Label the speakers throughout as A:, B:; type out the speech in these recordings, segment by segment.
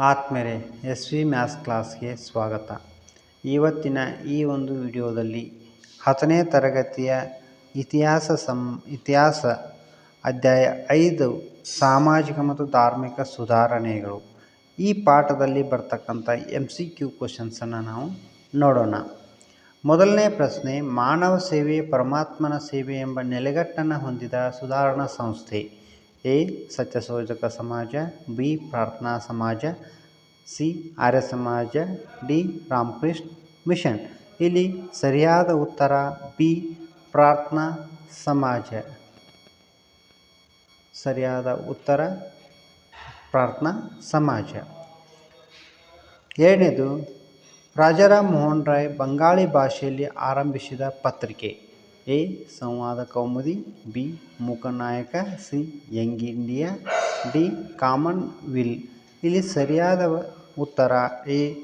A: ಆತ್ಮೇಲೆ S V maths ಕ್ಲಾಸ್ಗೆ ಸ್ವಾಗತ. ಇವತ್ತಿನ ಈ ಒಂದು ವಿಡಿಯೋದಲ್ಲಿ ಹತ್ತನೇ ತರಗತಿಯ ಇತಿಹಾಸ ಸಂ, ಇತಿಹಾಸ ಅಧ್ಯಾಯ ಐದು, ಸಾಮಾಜಿಕ ಮತ್ತು ಧಾರ್ಮಿಕ ಸುಧಾರಣೆಗಳು. ಈ ಪಾಠದಲ್ಲಿ ಬರ್ತಕ್ಕಂಥ ಎಂ ಸಿ ಕ್ಯೂ ಕ್ವಶನ್ಸನ್ನು ನಾವು ನೋಡೋಣ. ಮೊದಲನೇ ಪ್ರಶ್ನೆ, ಮಾನವ ಸೇವೆ ಪರಮಾತ್ಮನ ಸೇವೆ ಎಂಬ ನೆಲೆಗಟ್ಟನ್ನು ಹೊಂದಿದ ಸುಧಾರಣಾ ಸಂಸ್ಥೆ. ಎ ಸತ್ಯಶೋಧಕ ಸಮಾಜ, ಬಿ, ಪ್ರಾರ್ಥನಾ ಸಮಾಜ, ಸಿ, ಆರ್ಯ ಸಮಾಜ, ಡಿ, ರಾಮಕೃಷ್ಣ ಮಿಷನ್. ಇಲ್ಲಿ ಸರಿಯಾದ ಉತ್ತರ ಬಿ, ಪ್ರಾರ್ಥನಾ ಸಮಾಜ. ಸರಿಯಾದ ಉತ್ತರ ಪ್ರಾರ್ಥನಾ ಸಮಾಜ. ಎರಡನೇದು, ರಾಜಾರಾಮ್ ಮೋಹನ್ ರಾಯ್ ಬಂಗಾಳಿ ಭಾಷೆಯಲ್ಲಿ ಆರಂಭಿಸಿದ ಪತ್ರಿಕೆ. A Samvad Kaumudi, B Mooknayak, C young India D Commonweal ಇಲ್ಲಿ ಸರಿಯಾದ ಉತ್ತರ ಎ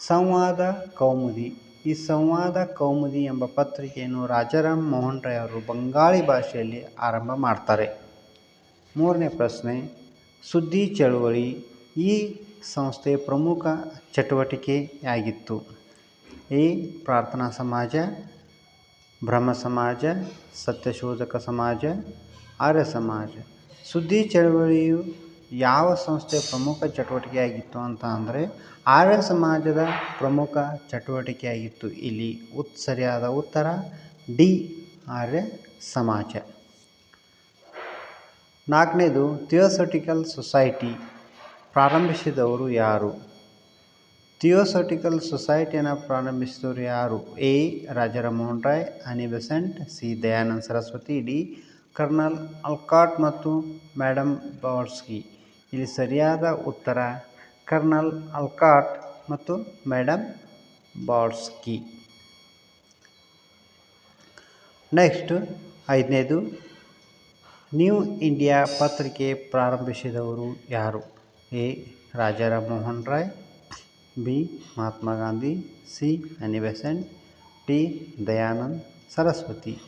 A: ಸಂವಾದ ಕೌಮುದಿ. ಈ ಸಂವಾದ ಕೌಮುದಿ ಎಂಬ ಪತ್ರಿಕೆಯನ್ನು ರಾಜಾರಾಮ್ ಮೋಹನ್ ರಾಯ್ ಅವರು ಬಂಗಾಳಿ ಭಾಷೆಯಲ್ಲಿ ಆರಂಭ ಮಾಡ್ತಾರೆ. ಮೂರನೇ ಪ್ರಶ್ನೆ, ಸುದ್ದಿ ಚಳುವಳಿ ಈ ಸಂಸ್ಥೆಯ ಪ್ರಮುಖ ಚಟುವಟಿಕೆಯಾಗಿತ್ತು. ಎ, ಪ್ರಾರ್ಥನಾ ಸಮಾಜ ಬ್ರಹ್ಮ ಸಮಾಜ, ಸತ್ಯಶೋಧಕ ಸಮಾಜ, ಆರ್ಯ ಸಮಾಜ. ಸುದ್ದಿ ಚಳವಳಿಯು ಯಾವ ಸಂಸ್ಥೆಯ ಪ್ರಮುಖ ಚಟುವಟಿಕೆಯಾಗಿತ್ತು ಅಂತ ಅಂದರೆ, ಆರ್ಯ ಸಮಾಜದ ಪ್ರಮುಖ ಚಟುವಟಿಕೆಯಾಗಿತ್ತು. ಇಲ್ಲಿ ಉತ್, ಸರಿಯಾದ ಉತ್ತರ, ಡಿ, ಆರ್ಯ ಸಮಾಜ. ನಾಲ್ಕನೇದು ಥಿಯೋಸಟಿಕಲ್ ಸೊಸೈಟಿ. ಪ್ರಾರಂಭಿಸಿದವರು ಯಾರು? ಥಿಯೋಸಟಿಕಲ್ ಸೊಸೈಟಿಯನ್ನು ಪ್ರಾರಂಭಿಸಿದವರು ಯಾರು? A. Rajaram Roy Annie Besant C. Dayananda Saraswati, D. Colonel Olcott ಮತ್ತು ಮೇಡಮ್ ಬಾರ್ಸ್ಕಿ ಇಲ್ಲಿ ಸರಿಯಾದ ಉತ್ತರ, ಕರ್ನಲ್ ಅಲ್ಕಾಟ್ ಮತ್ತು ಮೇಡಮ್ ಬಾರ್ಸ್ಕಿ ನೆಕ್ಸ್ಟ್, ಐದನೇದು, ನ್ಯೂ ಇಂಡಿಯಾ ಪತ್ರಿಕೆ ಪ್ರಾರಂಭಿಸಿದವರು ಯಾರು? A. Rajaram Mohan Roy B. Mahatma Gandhi, C. Annie Besant D Dayanand Saraswati.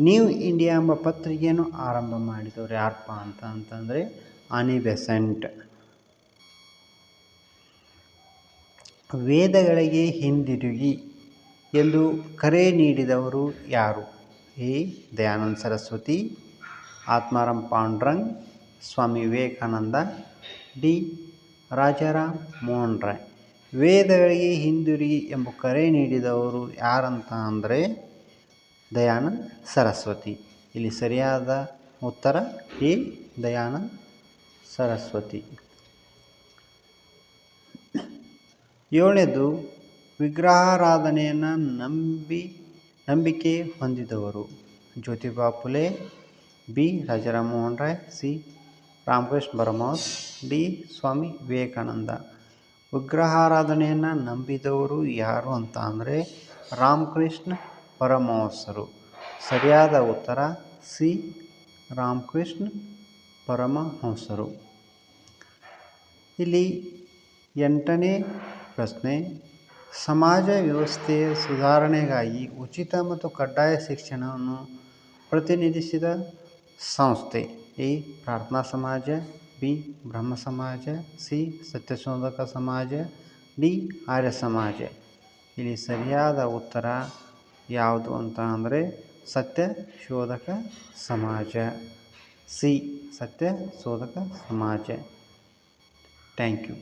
A: New India ಎಂಬ ಪತ್ರಿಕೆಯನ್ನು ಆರಂಭ ಮಾಡಿದವರು ಯಾರಪ್ಪ ಅಂತ ಅಂತಂದರೆ ಅನಿ ಬೆಸೆಂಟ್ ವೇದಗಳಿಗೆ ಹಿಂದಿರುಗಿ ಎಂದು ಕರೆ ನೀಡಿದವರು ಯಾರು? ಎ. ದಯಾನಂದ ಸರಸ್ವತಿ, ಆತ್ಮಾರಾಮ್ ಪಾಂಡ್ರಂಗ್, ಸ್ವಾಮಿ ವಿವೇಕಾನಂದ, ಡಿ. ರಾಜಾರಾಮ್ ಮೋಹನ್ ರಾಯ್. ವೇದಗಳಿಗೆ ಹಿಂದಿರುಗಿ ಎಂಬ ಕರೆ ನೀಡಿದವರು ಯಾರಂತ ಅಂದರೆ ದಯಾನಂದ ಸರಸ್ವತಿ. ಇಲ್ಲಿ ಸರಿಯಾದ ಉತ್ತರ ಎ. ದಯಾನಂದ ಸರಸ್ವತಿ. ಏಳನೇದು, ವಿಗ್ರಹಾರಾಧನೆಯನ್ನು ನಂಬಿ ನಂಬಿಕೆ ಹೊಂದಿದವರು. Jyotiba Phule B. Rajaram Mohan Roy, C. Ramakrishna Paramhans D. Swami Vivekananda. ವಿಗ್ರಹಾರಾಧನೆಯನ್ನು ನಂಬಿದವರು ಯಾರು ಅಂತ ಅಂದರೆ ರಾಮಕೃಷ್ಣ ಪರಮಹಂಸರು ಸರಿಯಾದ ಉತ್ತರ ಸಿ. ರಾಮಕೃಷ್ಣ ಪರಮಹಂಸರು ಇಲ್ಲಿ ಎಂಟನೇ ಪ್ರಶ್ನೆ, ಸಮಾಜ ವ್ಯವಸ್ಥೆಯ ಸುಧಾರಣೆಗಾಗಿ ಉಚಿತ ಮತ್ತು ಕಡ್ಡಾಯ ಶಿಕ್ಷಣವನ್ನು ಪ್ರತಿನಿಧಿಸಿದ ಸಂಸ್ಥೆ, ಈ ಪ್ರಾರ್ಥನಾ ಸಮಾಜ ಬಿ ಬ್ರಹ್ಮ ಸಮಾಜ ಸಿ ಸತ್ಯಶೋಧಕ ಸಮಾಜ, ಡಿ ಆರ್ಯ ಸಮಾಜ ಇಲ್ಲಿ ಸರಿಯಾದ ಉತ್ತರ ಯಾವುದು ಅಂತ ಅಂದರೆ ಸತ್ಯ ಶೋಧಕ ಸಮಾಜ. C Satya Shodhak Samaj. Thank you.